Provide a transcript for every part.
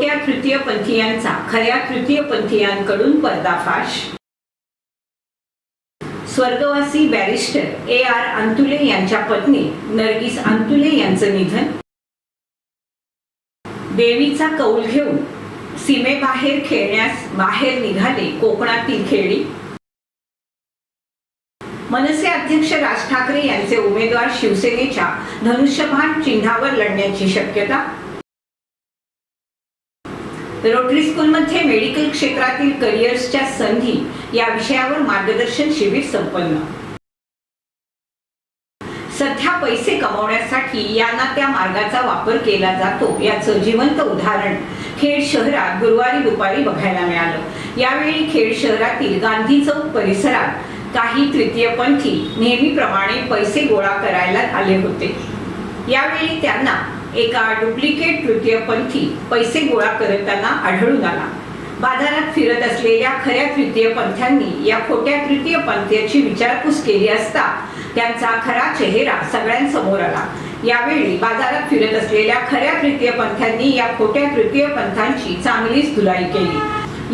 खोट्या तृतीयपंथीयांचा खऱ्या तृतीयपंथीयांकडून पर्दाफाश. स्वर्गवासी बॅरिस्टर ए आर अंतुले यांच्या पत्नी नरगिस अंतुले यांचं निधन. देवीचा कौल घेऊन सीमेबाहेर खेळण्यास बाहेर निघाले कोकणातील खेळी. मनसे अध्यक्ष राज ठाकरे यांचे उमेदवार शिवसेनेच्या धनुष्यबाण चिन्हावर लढण्याची शक्यता. रोटरी स्कूलमध्ये मेडिकल क्षेत्रातील करिअर्सच्या संधी या विषयावर मार्गदर्शन शिबिर संपन्न. सध्या पैसे कमवण्यासाठी या ना त्या मार्गाचा वापर केला जातो याचं जिवंत उदाहरण खेड शहरात गुरुवारी दुपारी बघायला मिळालं. यावेळी खेड शहरातील गांधी चौक परिसरात काही तृतीयपंथी नेहमीप्रमाणे पैसे गोळा करायला आले होते. यावेळी त्यांना एका डुप्लिकेट तृतीयपंथी पैसे गोळा करताना आढळून आला. बाजारात फिरत असलेल्या खऱ्या तृतीयपंथ्यांनी या खोट्या तृतीयपंथीची विचारपूस केली असता त्यांचा खरा चेहरा सगळ्यांसमोर आला. यावेळी बाजारात फिरत असलेल्या खऱ्या तृतीयपंथ्यांनी या खोट्या तृतीयपंथांची चांगलीच धुलाई केली.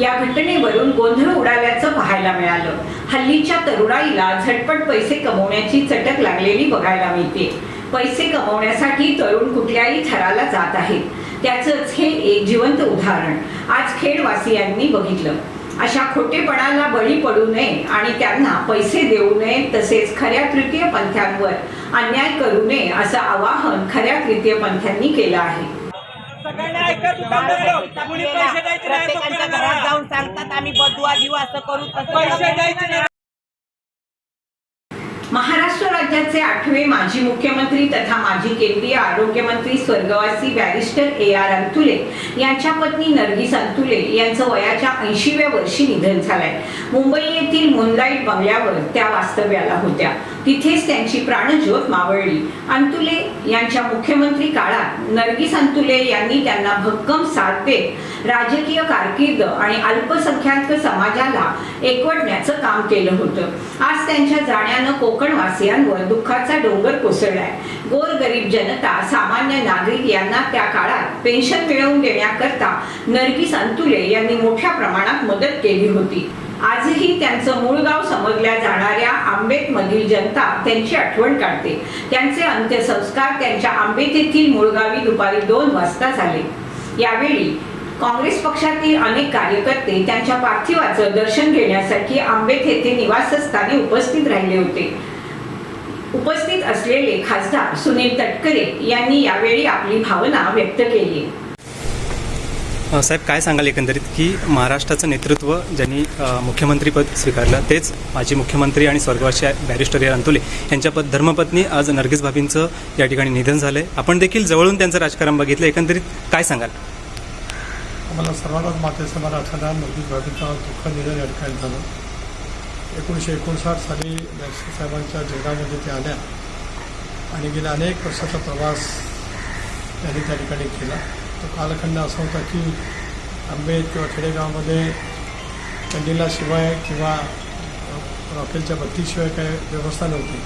या घटनेवरून गोंधळ उडाल्याचं पाहायला मिळालं. हल्लीच्या तरुणाईला झटपट पैसे कमवण्याची चटक लागलेली बघायला मिळते. पैसे कमवण्यासाठी तरुण कुठल्याही थराला जात आहेत. त्याचंच हे एक जिवंत उदाहरण. आज खेडवासियांनी बघितलं. अशा खोटेपणाला बळी पडू नये आणि त्यांना पैसे देऊ नये तसेच खऱ्या तृतीय पंथ्यांवर अन्याय करू नये असं आवाहन खऱ्या तृतीय पंथ्यांनी केलं आहे. प्रत्येकांच्या. घरात जाऊन सांगतात आम्ही बदवा असं करू पैसे. द्यायचे महाराष्ट्र राज्याचे आठवे माजी मुख्यमंत्री तथा माजी केंद्रीय आरोग्य मंत्री स्वर्गवासी बॅरिस्टर ए आर अंतुले यांच्या पत्नी नरगिस अंतुले यांचं वयाच्या ऐंशीव्या वर्षी निधन झालंय. मुंबई येथील मुनलाईट बंगल्यावर त्या वास्तव्याला होत्या. तिथेच त्यांची प्राणज्योत मावळली. अंतुले यांच्या मुख्यमंत्री काळात नरगिस अंतुले यांनी त्यांना भक्कम साथ देत राजकीय कारकीर्द आणि अल्पसंख्याक समाजाला एकवटण्याचं काम केलं होतं. आज त्यांच्या जाण्यानं कोकणवासियांवर दुःखाचा डोंगर कोसळलाय. गोरगरीब जनता सामान्य नागरिक यांना त्या काळात पेन्शन मिळवून देण्याकरता नरगिस अंतुले यांनी मोठ्या प्रमाणात मदत केली होती. आजही त्यांचं मूळ गाव समजल्या जाणाऱ्या आंबेत मधील जनता त्यांची आठवण काढते. त्यांचे अंत्यसंस्कार त्यांच्या आंबेत येथील मूळगावी दुपारी दोन वाजता झाले. यावेळी काँग्रेस पक्षातील अनेक कार्यकर्ते त्यांच्या पार्थिवाचं दर्शन घेण्यासाठी आंबेत येथे निवासस्थानी उपस्थित राहिले होते. उपस्थित असलेले खासदार सुनील तटकरे यांनी यावेळी आपली भावना व्यक्त केली. साहेब काय सांगाल एकंदरीत की महाराष्ट्राचं नेतृत्व ज्यांनी मुख्यमंत्रीपद स्वीकारलं तेच माजी मुख्यमंत्री आणि स्वर्गवासी बॅरिस्टर या अंतुले यांच्या पद धर्मपत्नी आज नर्गिस भाभींचं या ठिकाणी निधन झालं आहे आपण देखील जवळून त्यांचं राजकारण बघितलं. एकंदरीत काय सांगाल? आम्हाला सर्वांनाच मातेचं मला आठवणार नवदीप बाबीचा दुःख निधन या ठिकाणी झालं. एकोणीसशे एकोणसाठ साली बॅरिस्टर साहेबांच्या जगामध्ये ते आल्या आणि गेल्या अनेक वर्षाचा प्रवास त्यांनी त्या ठिकाणी केला. तो कालखंड असा होता की आंबेत किंवा खेडेगावामध्ये कंदिलाशिवाय किंवा रॉकेलच्या बत्तीशिवाय काही व्यवस्था नव्हती.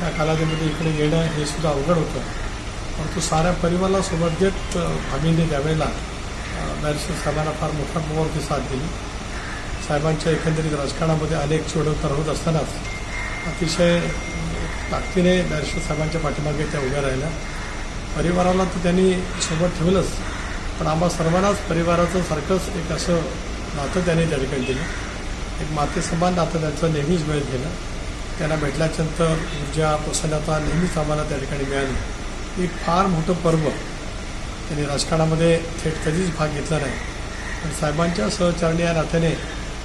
त्या कालावधीमध्ये इकडे येणं हे सुद्धा अवघड होतं. परंतु साऱ्या परिवाराला सोबत घेत अ, भाभींनी त्यावेळेला बॅरिस्टर साहेबांना फार मोठ्या प्रमाणावरती साथ दिली. साहेबांच्या एकंदरीत राजकारणामध्ये अनेक चढउतार होत असतानाच अतिशय ताकदीने बॅरिस्टर साहेबांच्या पाठीमागे त्या उभ्या राहिल्या. परिवाराला तर त्यांनी सोबत ठेवलंच. पण आम्हा सर्वांनाच परिवाराचं सारखंच एक असं नातं त्यांनी त्या ठिकाणी दिलं. एक मातेसमान नातं त्यांचं नेहमीच मिळत गेलं. त्यांना भेटल्याच्यानंतर ऊर्जा प्रसन्नता नेहमीच आम्हाला त्या ठिकाणी मिळाली. एक फार मोठं पर्व. त्यांनी राजकारणामध्ये थेट कधीच भाग घेतला नाही. पण साहेबांच्या सहचारणी या नात्याने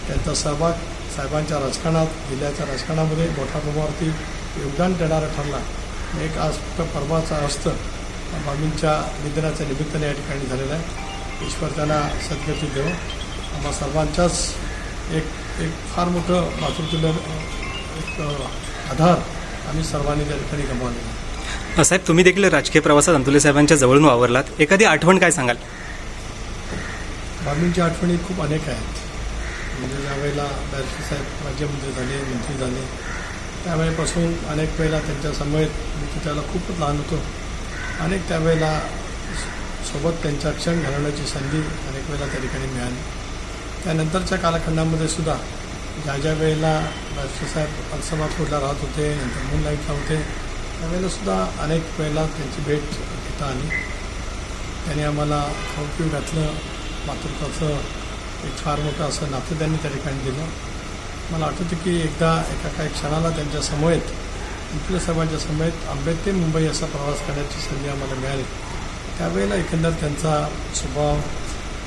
त्यांचा सहभाग साहेबांच्या राजकारणात जिल्ह्याच्या राजकारणामध्ये मोठ्या प्रमाणावरती योगदान देणारा ठरला. एक आज फक्त पर्वाचा असतं. बाबींच्या निधनाच्या निमित्ताने या ठिकाणी झालेला आहे. ईश्वर त्यांना सद्गती देव. आम्हा सर्वांच्याच एक एक फार मोठं मातृत्व एक आधार आम्ही सर्वांनी त्या ठिकाणी गमावलेला साहेब तुम्ही देखील राजकीय प्रवासात अंतुले साहेबांच्या जवळून वावरलात. एखादी आठवण काय सांगाल? बाबींच्या आठवणी खूप अनेक आहेत. म्हणजे ज्यावेळेला बॅरिस्टर साहेब राज्यमंत्री झाले मंत्री झाले त्यावेळेपासून अनेक वेळेला त्यांच्या समवेत मी त्याला खूपच लहान होतो. अनेक त्यावेळेला सोबत त्यांच्या क्षण घालवण्याची संधी अनेक वेळेला त्या ठिकाणी मिळाली. त्यानंतरच्या कालखंडामध्ये सुद्धा ज्या ज्या वेळेला राष्ट्रसाहेब अलसमापूरला राहत होते नंतर मूनलाईटला होते त्यावेळेला सुद्धा अनेक वेळेला त्यांची भेट घेता आली. त्यांनी आम्हाला खाऊ घातलं मातृत्वाचं एक फार मोठं असं नातं त्यांनी त्या ठिकाणी दिलं. मला आठवतं की एकदा एका काही क्षणाला त्यांच्या समवेत साहेबांच्या समेत आंबे ते मुंबई असा प्रवास करण्याची संधी आम्हाला मिळाली. त्यावेळेला एकंदर त्यांचा स्वभाव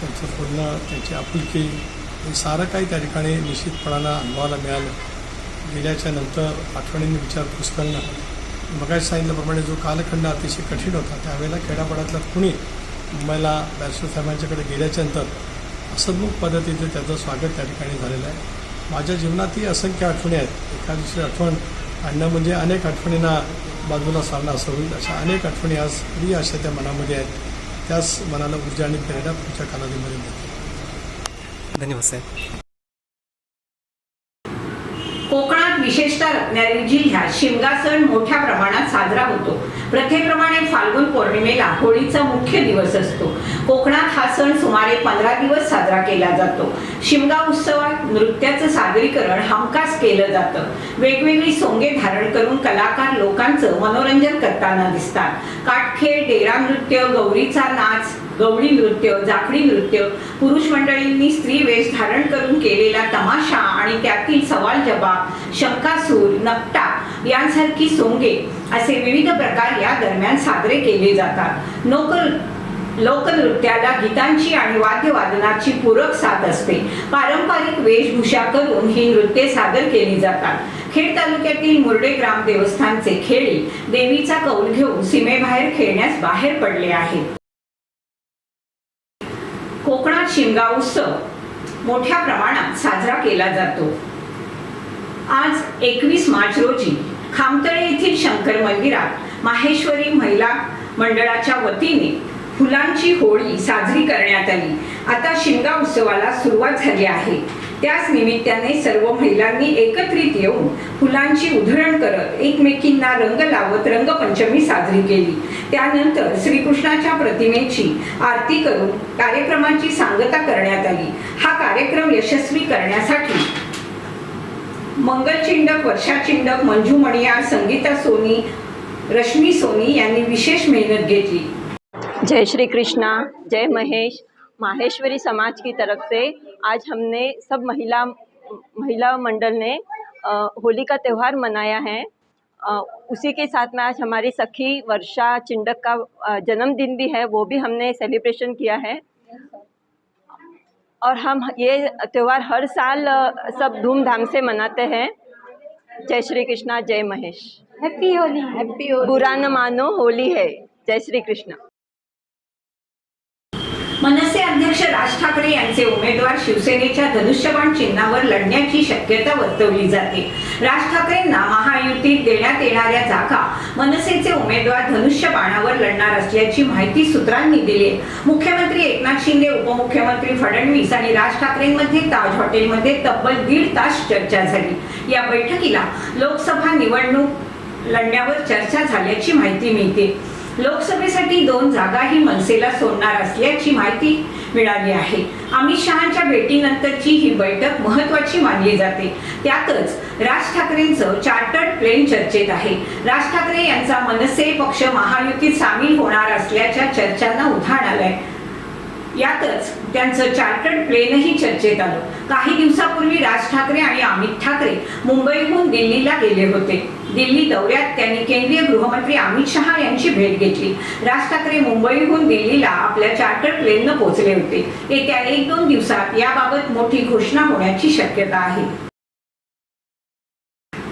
त्यांचं पूर्ण त्यांची आपुलकी हे सारं काही त्या ठिकाणी निश्चितपणानं अनुभवायला मिळालं. गेल्याच्यानंतर आठवणींनी विचारपूस करणं मगाशी सांगितल्याप्रमाणे जो कालखंड अतिशय कठीण होता त्यावेळेला खेड्यापाड्यातला कुणी मुंबईला बॅरिस्टर साहेबांच्याकडे गेल्याच्यानंतर हसतमुख पद्धतीचं त्याचं स्वागत त्या ठिकाणी झालेलं आहे. माझ्या जीवनातही असंख्य आठवणी आहेत. एका दुसरी आठवण आणणं म्हणजे अनेक आठवणींना बाजूला सारणं असं होईल. अशा अनेक आठवणी आज प्रिय अशा त्या मनामध्ये आहेत. त्याच मनाला ऊर्जा आणि प्रेरणा पुढच्या कालावधीमध्ये मिळते धन्यवाद साहेब. विशेषतः रत्नागिरी जिल्ह्यात शिमगा सण मोठ्या प्रमाणात साजरा होतो. प्रथेप्रमाणे फाल्गुन पौर्णिमेला होळीचा मुख्य दिवस असतो. कोकणात हा सण सुमारे पंधरा दिवस साजरा केला जातो. शिमगा उत्सवात नृत्याचं सादरीकरण हमखास केलं जातं. वेगवेगळी सोंगे धारण करून कलाकार लोकांचं मनोरंजन करताना दिसतात. काटखेळ डेरा नृत्य गौरीचा नाच गवळी नृत्य जाखडी नृत्य पुरुष मंडळींनी स्त्री वेश धारण करून केलेला तमाशा आणि त्यातील सवाल जबाब शंकासूर नकटा यांसारखी सोंगे असे विविध प्रकार या दरम्यान साजरे केले जातात. लोक लोकनृत्याला गीतांची आणि वाद्यवादनाची पूरक साथ असते. पारंपरिक वेशभूषा करून ही नृत्ये सादर केली जातात. खेड तालुक्यातील मुर्डे ग्राम देवस्थानचे खेळी देवीचा कौल घेऊन सीमेबाहेर खेळण्यास बाहेर पडले आहेत. कोकणात शिमगा उत्सव मोठ्या प्रमाणात साजरा केला जातो. आज एकवीस मार्च रोजी खामतळे येथील शंकर मंदिरात माहेश्वरी महिला मंडळाच्या वतीने फुलांची होळी साजरी करण्यात आली. आता शिमगा उत्सवाला सुरुवात झाली आहे. त्याच निमित्ताने सर्व महिलांनी एकत्रित येऊन फुलांची उधळण करत एकमेकींना रंग लावत रंगपंचमी साजरी केली. त्यानंतर श्रीकृष्णाच्या प्रतिमेची आरती करून कार्यक्रमाची सांगता करण्यात आली. हा कार्यक्रम यशस्वी करण्यासाठी मंगलचिंडक वर्षाचिंडक मंजू मणियार संगीता सोनी रश्मी सोनी यांनी विशेष मेहनत घेतली. जय श्री कृष्णा जय महेश. माहेश्वरी समाज की तरफ से आज हमने सब महिला महिला मंडल ने होली का त्यौहार मनाया है। उसी के साथ में आज हमारी सखी वर्षा चिंडक का जन्मदिन भी है वो भी हमने सेलिब्रेशन किया है। और हम ये त्यौहार हर साल सब धूमधाम से मनाते हैं। जय श्री कृष्णा जय महेश। हैप्पी होली हैप्पी होली बुरा न मानो होली है। जय श्री कृष्णा। मनसे अध्यक्ष राज ठाकरे यांचे उमेदवार शिवसेनेच्या धनुष्यबाण चिन्हावर लढण्याची शक्यता वर्तवली जाते. राज ठाकरेंना महायुतीत देण्यात येणाऱ्या जागा मनसेचे उमेदवार धनुष्यबाणावर लढणार असल्याची माहिती सूत्रांनी दिली. आहे. मुख्यमंत्री एकनाथ शिंदे उपमुख्यमंत्री फडणवीस आणि राज ठाकरेंमध्ये ताज हॉटेलमध्ये तब्बल दीड तास चर्चा झाली. या बैठकीला लोकसभा निवडणूक लढण्यावर चर्चा झाल्याची माहिती मिळते. लोकसभेसाठी दोन जागाही मनसेला सोडणार असल्याची माहिती मिळाली आहे. अमित शहाच्या भेटीनंतरची ही बैठक महत्वाची मानली जाते. त्यातच राज ठाकरेंचं चार्टर्ड प्लेन चर्चेत आहे. राज ठाकरे यांचा मनसे पक्ष महायुतीत सामील होणार असल्याच्या चर्चांना उधाण आलंय. यातच त्यांचं चार्टर्ड प्लेनही चर्चेत आलं. काही दिवसापूर्वी राज ठाकरे आणि अमित ठाकरे मुंबईहून दिल्लीला गेले होते. दिल्ली दौऱ्यात त्यांनी केंद्रीय गृहमंत्री अमित शहा यांची भेट घेतली. राज ठाकरे मुंबईहून दिल्लीला आपल्या चार्टर्ड प्लेननं पोहोचले होते. येत्या एक दोन दिवसात याबाबत मोठी घोषणा होण्याची शक्यता आहे.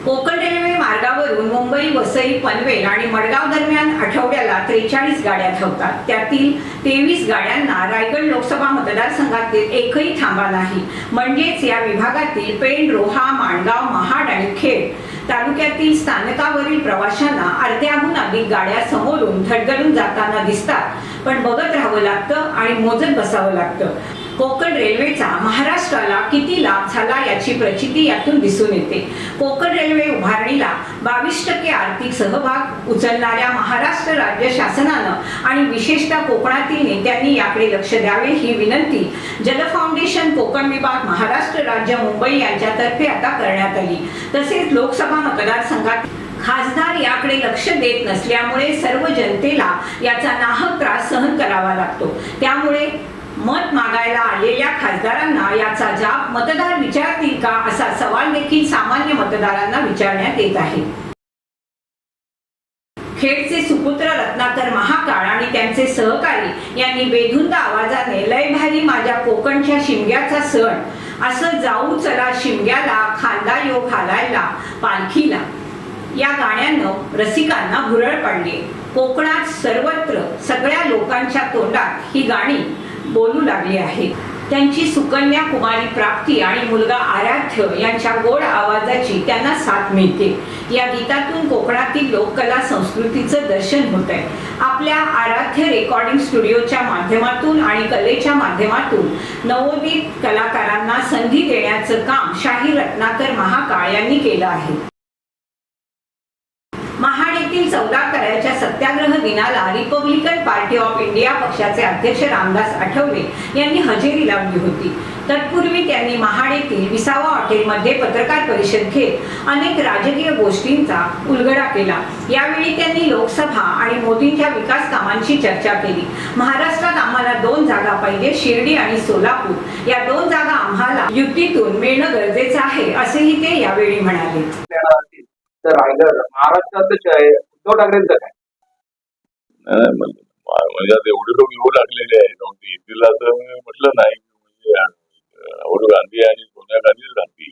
कोकण रेल्वे मार्गावरून मुंबई वसई पनवेल आणि मडगाव दरम्यान आठवड्याला त्रेचाळीस गाड्या धावतात. त्यातील तेवीस गाड्यांना रायगड लोकसभा मतदारसंघातील एकही थांबा नाही. म्हणजेच या विभागातील पेण रोहा माणगाव महाड आणि खेड तालुक्यातील स्थानकावरील प्रवाशांना अर्ध्याहून अधिक गाड्या समोरून धडधडून जाताना दिसतात. पण बघत राहावं लागतं आणि मोजत बसावं लागतं. कोकण रेल्वेचा महाराष्ट्राला किती लाभ झाला याची प्रचिती यातून दिसून येते. कोकण रेल्वे उभारणीला बावीस टक्के आर्थिक सहभाग उचलणाऱ्या महाराष्ट्र राज्य शासनानं आणि विशेषतः कोकणातील नेत्यांनी याकडे लक्ष द्यावे ही विनंती जल फाउंडेशन कोकण विभाग महाराष्ट्र राज्य मुंबई यांच्यातर्फे आता करण्यात आली. तसेच लोकसभा मतदारसंघात खासदार याकडे लक्ष देत नसल्यामुळे सर्व जनतेला याचा नाहक त्रास सहन करावा लागतो. त्यामुळे मत मागायला आलेल्या खासदारांना याचा जाब मतदार विचारतील का असा सवाल देखील सामान्य मतदारांना विचारण्यात येत आहे. खेडचे सुपुत्र रत्नाकर महाकाळ आणि त्यांचे सहकारी यांनी बेधुंद आवाजाने लय भारी माझ्या कोकणच्या शिमग्याचा सण. असं जाऊ चला शिमग्याला खांदा यो घालायला पालखीला या गाण्यानं रसिकांना भुरळ पडली. कोकणात सर्वत्र सगळ्या लोकांच्या तोंडात ही गाणी बोलू लागली आहेत त्यांची सुकन्या कुमारी प्राप्ती आणि मुलगा आराध्य यांच्या गोड आवाजाची त्यांना साथ मिळते. या गीतातून कोकणातील लोककला संस्कृतीचं दर्शन होत आहे आपल्या आराध्य रेकॉर्डिंग स्टुडिओच्या माध्यमातून आणि कलेच्या माध्यमातून नवोदित कलाकारांना संधी देण्याचं काम शाही रत्नाकर महाकाळ यांनी केलं आहे. येथील चौदा करायच्या सत्याग्रह दिनाला रिपब्लिकन पार्टी ऑफ इंडिया पक्षाचे अध्यक्ष रामदास आठवले यांनी हजेरी लावली होती. तत्पूर्वी त्यांनी महाड येथील विसावा हॉटेलमध्ये पत्रकार परिषद घेत अनेक राजकीय गोष्टींचा उलगडा केला. यावेळी त्यांनी लोकसभा आणि मोदींच्या विकास कामांची चर्चा केली. महाराष्ट्रात आम्हाला दोन जागा पाहिजे शिर्डी आणि सोलापूर. या दोन जागा आम्हाला युतीतून मिळणं गरजेचं आहे असेही ते यावेळी म्हणाले. तर महाराष्ट्रातच आहे उद्धव ठाकरेंचं काय नाही, म्हणजे, म्हणजे आता एवढे लोक येऊ लागलेले आहेत. मग येतील असं म्हटलं नाही. म्हणजे राहुल गांधी आणि सोनिया गांधीच गांधी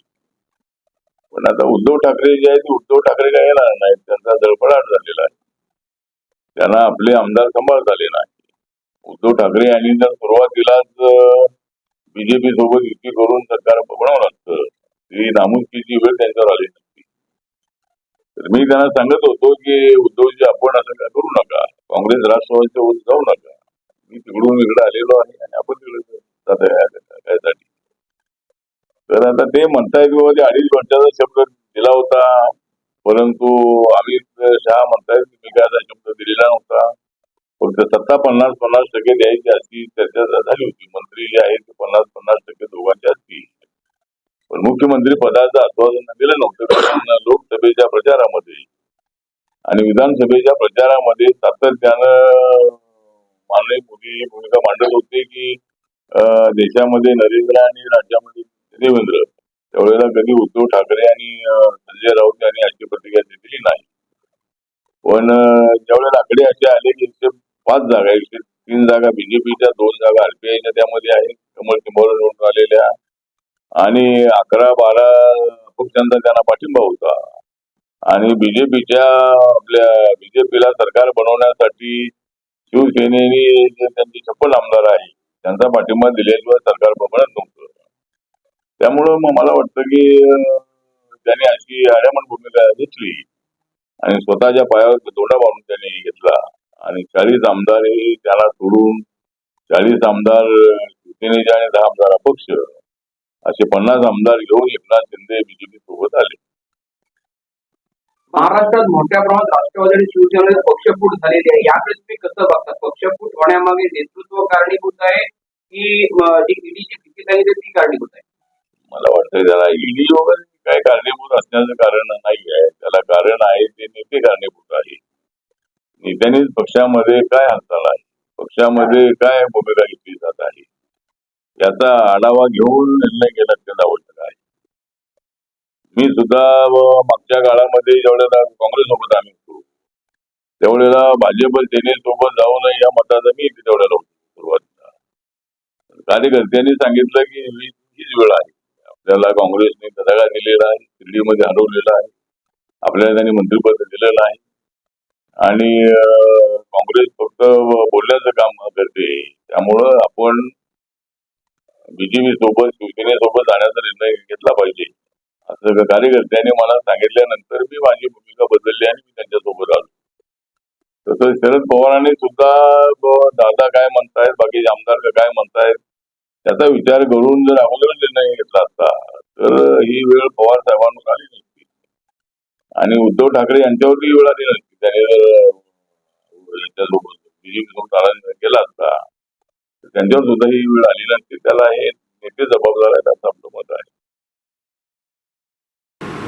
पण आता उद्धव ठाकरे जे आहेत ते उद्धव ठाकरे काय येणार नाहीत? त्यांचा धडपडाट झालेला आहे. त्यांना आपले आमदार सांभाळता झाले नाही. उद्धव ठाकरे यांनी जर सुरुवातीलाच बीजेपी सोबत युती करून सरकार बनवलं असतं ती नामुष्कीची वेळ त्यांच्यावर आली. तर मी त्यांना सांगत होतो की उद्धवजी आपण असं काय करू नका? काँग्रेस राष्ट्रवादीच्या वर जाऊ नका. मी तिकडून इकडे आलेलो आहे आणि आपण तिकडे तर आता ते म्हणतायत की बाबा ते अडीच घंट्याचा शब्द दिला होता. परंतु अमित शहा म्हणतायत की मी काय शब्द दिलेला नव्हता. फक्त सत्ता पन्नास पन्नास टक्के द्यायची अशी चर्चा झाली होती. मंत्री जे आहेत ते पन्नास पन्नास टक्के दोघांच्या असतील. पण मुख्यमंत्री पदाचं आश्वासन दिलं नव्हतं. लोकसभेच्या प्रचारामध्ये आणि विधानसभेच्या प्रचारामध्ये सातत्यानं माननीय मोदी भूमिका मांडत होते की देशामध्ये नरेंद्र आणि राज्यामध्ये देवेंद्र त्यावेळेला कधी उद्धव ठाकरे आणि संजय राऊत यांनी अशी प्रतिक्रिया दिली नाही. पण ज्यावेळेला आकडे असे आले की एकशे पाच जागा एकशे तीन जागा बीजेपीच्या दोन जागा आरपीआयच्या त्यामध्ये आहेत. कमल किंबळ निवडून आलेल्या आणि अकरा बारा पक्षांचा त्यांना पाठिंबा होता. आणि बीजेपीच्या आपल्या बीजेपीला सरकार बनवण्यासाठी शिवसेनेने जे त्यांचे छप्पन आमदार आहे त्यांचा पाठिंबा दिल्याशिवाय सरकार बनत नव्हतं. त्यामुळं मग मला वाटतं की त्यांनी अशी आड्यामन भूमिका घेतली. आणि स्वतःच्या पायावर तोडा बांधून त्यांनी घेतला. आणि चाळीस आमदार हे त्याला सोडून चाळीस आमदार शिवसेनेचे आणि दहा आमदार अपक्ष असे पन्नास आमदार घेऊन एकनाथ शिंदे बीजेपी सोबत आले. महाराष्ट्रात मोठ्या प्रमाणात राष्ट्रवादी आणि शिवसेनेचे पक्षफूट झालेली आहे. याकडे तुम्ही कसं बघता? पक्षफूट होण्यामागे नेतृत्व कारणीभूत आहे की जी ईडीची भीती सांगितली ती कारणीभूत आहे? मला वाटतं त्याला ईडी वगैरे काय कारणीभूत असण्याचं कारण नाही आहे. त्याला कारण आहे ते नेते कारणीभूत आहे. नेत्यांनीच पक्षामध्ये काय हालचाल आहे? पक्षामध्ये काय भूमिका घेतली जात आहे? त्याचा आढावा घेऊन निर्णय केला अत्यंत आवश्यक आहे मी सुद्धा मागच्या काळामध्ये ज्यावेळेला काँग्रेससोबत आम्ही होतो त्यावेळेला भाजप सेनेसोबत जाऊन या मताचा मी तेवढ्याला होतो सुरुवातीला कार्यकर्त्यांनी सांगितलं की हीच वेळ आहे. आपल्याला काँग्रेसने तडागा दिलेला आहे शिर्डीमध्ये हरवलेला आहे. आपल्याला त्यांनी मंत्रिपद दिलेलं आहे. आणि काँग्रेस फक्त बोलण्याचं काम करते. त्यामुळं आपण बीजेपी सोबत शिवसेनेसोबत जाण्याचा निर्णय घेतला पाहिजे. असं कार्यकर्त्यांनी मला सांगितल्यानंतर मी माझी भूमिका बदलली आणि मी त्यांच्यासोबत आलो तसं शरद पवारांनी सुद्धा दादा काय म्हणतायत बाकीचे आमदार काय म्हणतायत त्याचा विचार करून जर अगोदर निर्णय घेतला असता तर ही वेळ पवार साहेबांवर आली नसती आणि उद्धव ठाकरे यांच्यावरती वेळ आली नसती त्याने जर त्यांच्यासोबत बीजेपी सोबत आला केला असता. त्यांच्यावर सुद्धा ही वेळ आली नसती त्याला हे नेते जबाबदार आहेत असं आपलं मत आहे.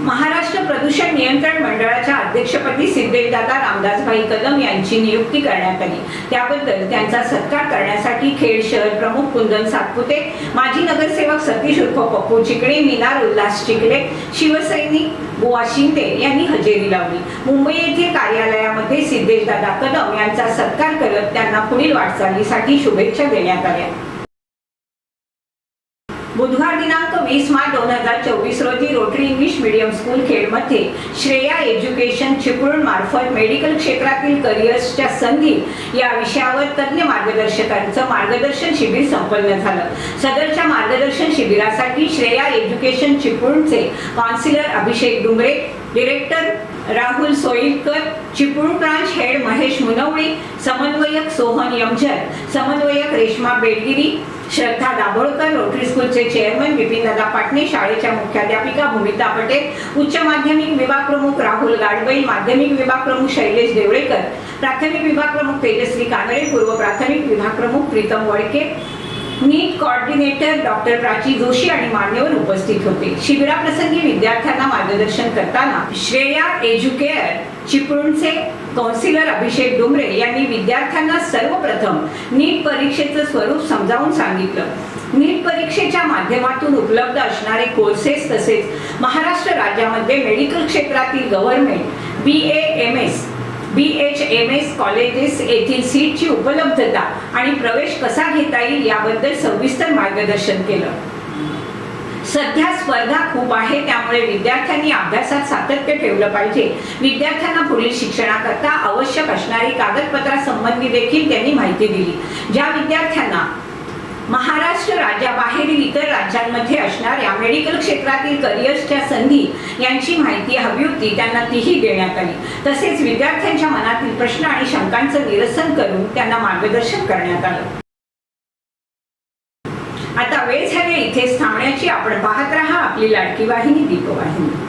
महाराष्ट्र प्रदूषण नियंत्रण मंडळाच्या अध्यक्षपदी सिद्धेशदादा रामदासभाई कदम यांची नियुक्ती करण्यात आली. त्याबद्दल त्यांचा सत्कार करण्यासाठी खेड शहर प्रमुख कुंदन सातपुते माजी नगरसेवक सतीश उर्फ पप्पू चिकडे मिनार उल्हास चिकडे शिवसैनिक बुवा शिंदे यांनी हजेरी लावली. मुंबई येथील कार्यालयामध्ये सिद्धेशदादा कदम यांचा सत्कार करत त्यांना पुढील वाटचालीसाठी शुभेच्छा देण्यात आल्या. वीस मार्च दोन हजार चोवीस रोजी रोटरी इंग्लिश मीडियम स्कूल खेडमध्ये श्रेया एज्युकेशन चिपळूण मार्फत मेडिकल क्षेत्रातील करिअर्सच्या संधी या विषयावर तज्ज्ञ मार्गदर्शकांचं मार्गदर्शन शिबिर संपन्न झालं. सदरच्या मार्गदर्शन शिबिरासाठी Shreya education चिपळूणचे counsellor Abhishek Dungre director Rahul Soilkar Chiplun branch head Mahesh Munavane समन्वयक सोहन यमझर समन्वयक रेश्मा बेडगिरी श्रद्धा दाभोळकर रोटरी स्कूलचे चेअरमन विपिनदादा पाटणे शाळेच्या मुख्याध्यापिका भूमिता पटेल उच्च माध्यमिक विभाग प्रमुख राहुल गाडबई माध्यमिक विभाग प्रमुख शैलेश देवळेकर प्राथमिक विभाग प्रमुख तेजस्वी कानडे पूर्व प्राथमिक विभाग प्रमुख Pritam Wadke NEET coordinator doctor Prachi Joshi आणि मान्यवर उपस्थित होते. शिबिराप्रसंगी विद्यार्थ्यांना मार्गदर्शन करताना श्रेया एज्युकेअर चिपळूणचे कौन्सिलर अभिषेक डुमरे यांनी विद्यार्थ्यांना सर्वप्रथम नीट परीक्षेचं स्वरूप समजावून सांगितलं. नीट परीक्षेच्या माध्यमातून उपलब्ध असणारे कोर्सेस तसेच महाराष्ट्र राज्यामध्ये मेडिकल क्षेत्रातील government B A M S B H M S colleges येथील सीटची उपलब्धता आणि प्रवेश कसा घेता येईल याबद्दल सविस्तर मार्गदर्शन केलं. सध्या स्पर्धा खूप आहे त्यामुळे विद्यार्थ्यांनी अभ्यासात सातत्य ठेवलं पाहिजे. विद्यार्थ्यांना पुढील शिक्षणाकरता आवश्यक असणारी कागदपत्रासंबंधी देखील त्यांनी माहिती दिली. ज्या विद्यार्थ्यांना महाराष्ट्र राज्याबाहेरील इतर राज्यांमध्ये असणाऱ्या मेडिकल क्षेत्रातील करिअर्सच्या संधी यांची माहिती हवी होती त्यांना तीही देण्यात आली. तसेच विद्यार्थ्यांच्या मनातील प्रश्न आणि शंकांचं निरसन करून त्यांना मार्गदर्शन करण्यात आलं. आता वेळ झाली इथेच थांबण्याची. आपण पाहत राहा आपली लाडकी वाहिनी दीपवाहिनी.